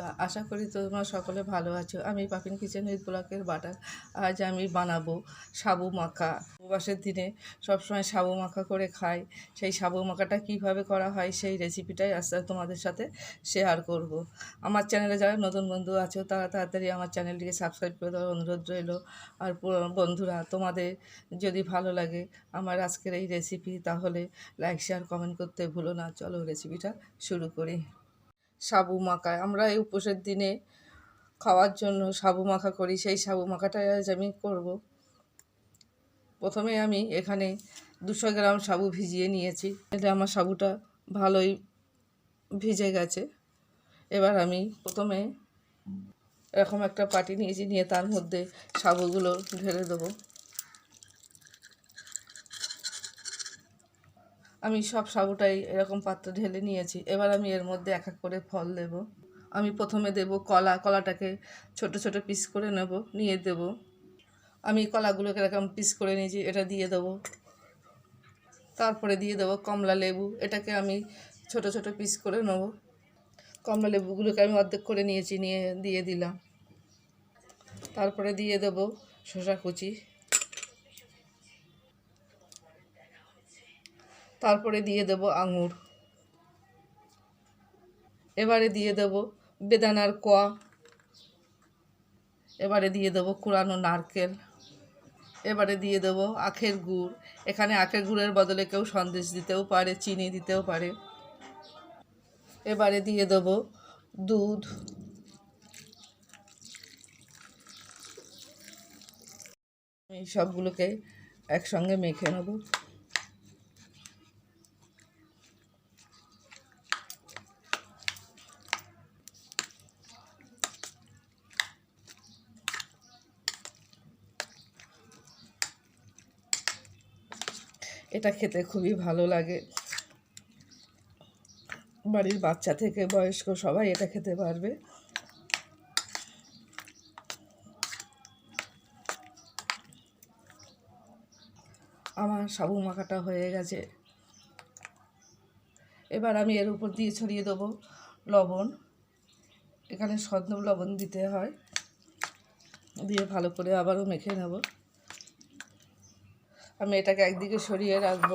বন্ধুরা, আশা করি তোমরা সকলে ভালো আছো। আমি পাপিন কিচেন উইথ ব্লকের বাটার। আজ আমি বানাবো সাবু মাখা। উপবাসের দিনে সবসময় সাবু মাখা করে খাই। সেই সাবু মাখাটা কীভাবে করা হয় সেই রেসিপিটাই আস্তে আস্তে তোমাদের সাথে শেয়ার করব। আমার চ্যানেলে যারা নতুন বন্ধু আছো, তারা তাড়াতাড়ি আমার চ্যানেলটিকে সাবস্ক্রাইব করে দেওয়ার অনুরোধ রইল। আর বন্ধুরা, তোমাদের যদি ভালো লাগে আমার আজকের এই রেসিপি, তাহলে লাইক, শেয়ার, কমেন্ট করতে ভুলো না। চলো রেসিপিটা শুরু করি। সাবু মাখা আমরা এই উপোসের দিনে খাওয়ার জন্য সাবু মাখা করি, সেই সাবু মাখাটাই আজ আমি করব। প্রথমে আমি এখানে দুশো গ্রাম সাবু ভিজিয়ে নিয়েছি। এটা আমার সাবুটা ভালোই ভিজে গেছে। এবার আমি প্রথমে এরকম একটা পাটি নিয়েছি, নিয়ে তার মধ্যে সাবুগুলো ঢেলে দেবো। আমি সব সাবুটাই এরকম পাত্র ঢেলে নিয়েছি। এবার আমি এর মধ্যে এক এক করে ফল দেব। আমি প্রথমে দেব কলা। কলাটাকে ছোট ছোট পিস করে নেব, নিয়ে দেব। আমি কলাগুলোকে এরকম পিস করে নিয়েছি, এটা দিয়ে দেবো। তারপরে দিয়ে দেবো কমলা লেবু। এটাকে আমি ছোট ছোট পিস করে নেব। কমলা লেবুগুলোকে আমি অর্ধেক করে নিয়েছি, নিয়ে, দিয়ে দিলাম। তারপরে দিয়ে দেবো শসা কুচি। তারপরে দিয়ে দেব আঙুর। এবারে দিয়ে দেব বেদানার কোয়া। এবারে দিয়ে দেব কুড়ানো নারকেল। এবারে দিয়ে দেব আখের গুড়। এখানে আখের গুড়ের বদলে কেউ সন্দেশ দিতেও পারে, চিনি দিতেও পারে। এবারে দিয়ে দেব দুধ। এই সবগুলোকে একসঙ্গে মেখে নেব। এটা খেতে খুবই ভালো লাগে। বাড়ির বাচ্চা থেকে বয়স্ক সবাই এটা খেতে পারবে। আমার সাবু মাখাটা হয়ে গেছে। এবার আমি এর উপর দিয়ে ছড়িয়ে দেবো লবণ। এখানে সদ্য লবণ দিতে হয়। দিয়ে ভালো করে আবারও মেখে নেব। আমি এটাকে একদিকে সরিয়ে রাখব।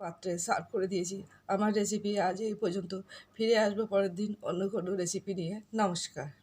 পাত্রে সার্ভ করে দিয়েছি। আমার রেসিপি আজ এই পর্যন্ত। ফিরে আসব পরের দিন অন্য কোনো রেসিপি নিয়ে। নমস্কার।